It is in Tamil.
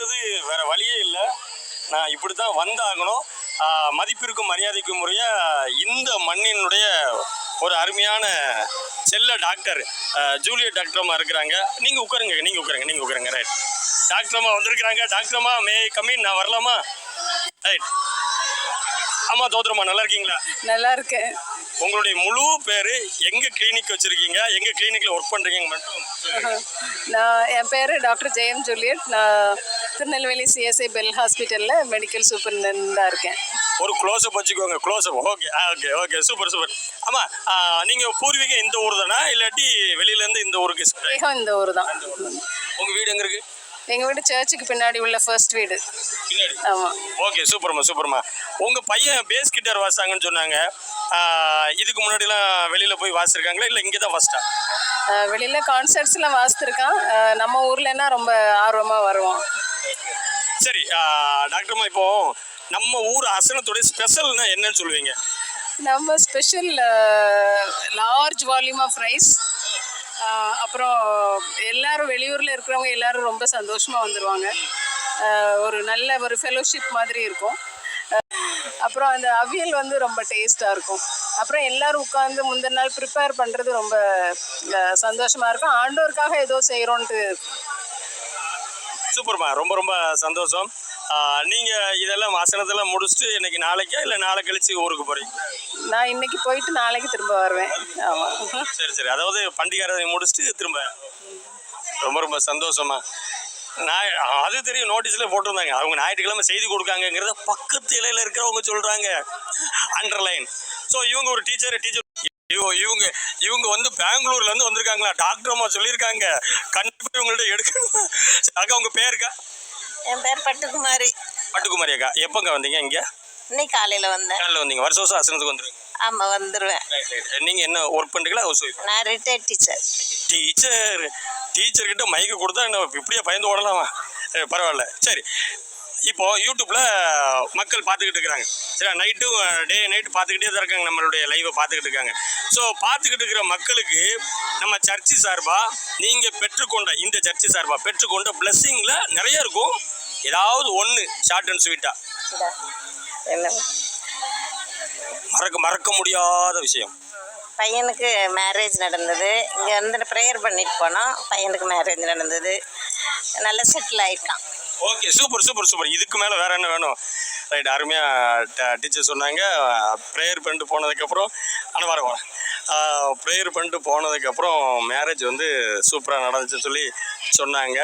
அடுத்தது வேற வழியே இல்லை. நான் இப்படி தான் வந்தாகணும் மதிப்பிற்கும் மரியாதைக்கும் முறையாக இந்த மண்ணினுடைய ஒரு அருமையான செல்ல டாக்டர் ஜூலியர் ஜூலியட் டாக்டர் அம்மா இருக்கிறாங்க. நீங்கள் உட்காருங்க நீங்கள் உட்காருங்க நீங்கள் உட்காருங்க. ரைட் டாக்டரம்மா வந்திருக்கிறாங்க. டாக்டரம்மா மே கம்மின் நான் வரலாமா? ரைட் அம்மா தோத்திரம்மா நல்லா இருக்கீங்களா? நல்லா இருக்கேன். உங்களுடைய முழு பேர் எங்க கிளினிக் வச்சிருக்கீங்க? எங்க கிளினிக்ல ஒர்க் பண்றீங்க மட்டும். நான் என் பேர் டாக்டர் ஜெயம் ஜூலியட். நான் திருநெல்வேலி சிஎஸ்ஐ பெல் ஹாஸ்பிட்டலில் மெடிக்கல் சூப்பர்டென்டாக இருக்கேன். ஒரு க்ளோஸ் அப் வச்சுக்கோங்க. Close up okay okay okay super super ஆமா ஆ, நீங்க பூர்வீகம் இந்த ஊர் தானா? இல்லாட்டி வெளியில இருந்து இந்த ஊருக்கு இந்த ஊர் தான் உங்க வீடு எங்க இருக்கு எங்கள் வீடு சர்ச்சுக்கு பின்னாடி உள்ள ஃபர்ஸ்ட் வீடு. ஆமாம் ஓகே சூப்பர்மா சூப்பர்மா. உங்க பையன் பேஸ் கிட்டார் வாசாங்கன்னு சொன்னாங்க. இதுக்கு முன்னாடிலாம் வெளியில போய் வாசிருக்காங்களா இல்ல இங்கே தான் ஃபர்ஸ்டா வெளியில் கான்சர்ட்ஸ்லாம் வாசித்துருக்கான் நம்ம ஊர்லன்னா ரொம்ப ஆர்வமாக வருவோம் சரி டாக்டர்மா இப்போ நம்ம ஊர் அசனத்துடைய ஸ்பெஷல்னா என்னன்னு சொல்லுவீங்க? நம்ம special large volume of rice அப்புறம் எல்லாரும் வெளியூரில் இருக்கிறவங்க எல்லாரும் ரொம்ப சந்தோஷமாக வந்துடுவாங்க ஒரு நல்ல ஒரு ஃபெலோஷிப் மாதிரி இருக்கும். அப்புறம் அந்த அவியல் வந்து ரொம்ப டேஸ்ட்டாக இருக்கும். அப்புறம் எல்லோரும் உட்காந்து முந்தின நாள் ப்ரிப்பேர் பண்ணுறது ரொம்ப சந்தோஷமாக இருக்கும். ஆண்டோருக்காக ஏதோ செய்கிறோன்ட்டு சூப்பர்மா ரொம்ப ரொம்ப சந்தோஷம். ஆ, நீங்க இதெல்லாம் வசனத்தெல்லாம் முடிச்சுட்டு இன்னைக்கு நாளைக்கா இல்ல நாளை கழிச்சு ஊருக்கு போறீங்க நான் இன்னைக்கு போயிட்டு நாளைக்கு திரும்ப வருவேன். ஆமாம் சரி சரி. அதாவது பண்டிகை முடிச்சுட்டு திரும்ப. ரொம்ப ரொம்ப சந்தோஷமா. நான் அது தெரியும் நோட்டீஸ்ல போட்டிருந்தாங்க. அவங்க ஞாயிற்றுக்கிழமை செய்தி கொடுக்காங்கங்கிறத பக்கத்து இலையில இருக்கிறவங்க சொல்றாங்க. அண்டர்லைன் ஸோ இவங்க ஒரு டீச்சர் டீச்சர் இவங்க இவங்க வந்து பெங்களூர்ல இருந்து வந்திருக்காங்களா? டாக்டர் அம்மா சொல்லியிருக்காங்க. கண்டிப்பா இவங்கள்ட்ட எடுக்கணும். அக்கா உங்க பேருக்கா என் பேர் பட்டுக்குமாரி. பட்டுக்குமாரி அக்கா எப்பங்க வந்தீங்க இங்க? இன்னைக்கு காலையில் வந்தேன். காலைல வந்தீங்க. வருஷம் வருஷம் அசனத்துக்கு வந்துருங்க ஆமாம் வந்துடுவேன் ரைட் ரைட் நீங்க என்ன ஒர்க் பண்றீங்களா ஹவுஸ் ஒய்ஃப் நான் ரிட்டையர்ட் டீச்சர் டீச்சர் டீச்சர் கிட்ட மைக்கு கொடுத்தா என்ன இப்படியே பயந்து ஓடலாமா? பரவாயில்ல. சரி. இப்போ யூடியூப்ல மக்கள் பார்த்துக்கிட்டு இருக்கிறாங்க. சரி நைட்டு டே நைட்டு பார்த்துக்கிட்டே தான் இருக்காங்க நம்மளுடைய லைவை பார்த்துக்கிட்டு இருக்காங்க. ஸோ பார்த்துக்கிட்டு இருக்கிற மக்களுக்கு நம்ம சர்ச்சு சார்பா நீங்கள் பெற்றுக்கொண்ட இந்த சர்ச்சு சார்பா பெற்றுக்கொண்ட பிளஸ்ஸிங்கில் நிறைய இருக்கும். ஏதாவது ஒன்று ஷார்ட் அண்ட் ஸ்வீட்டாக என்ன? மறக்க மறக்க முடியாத விஷயம். பையனுக்கு மேரேஜ் நடந்தது. இங்கே வந்து ப்ரேயர் பண்ணிட்டு போனோம் பையனுக்கு மேரேஜ் நடந்தது. நல்லா செட்டில் ஆயிட்டான். ஓகே சூப்பர் சூப்பர் சூப்பர் இதுக்கு மேலே வேற என்ன வேணும்? ரைட் அருமையாக டீச்சர் சொன்னாங்க. ப்ரேயர் பண்ணிட்டு போனதுக்கப்புறம் ஆனால் வர வரேன் ப்ரேயர் பண்ணிட்டு போனதுக்கப்புறம் மேரேஜ் வந்து சூப்பராக நடந்துச்சுன்னு சொல்லி சொன்னாங்க.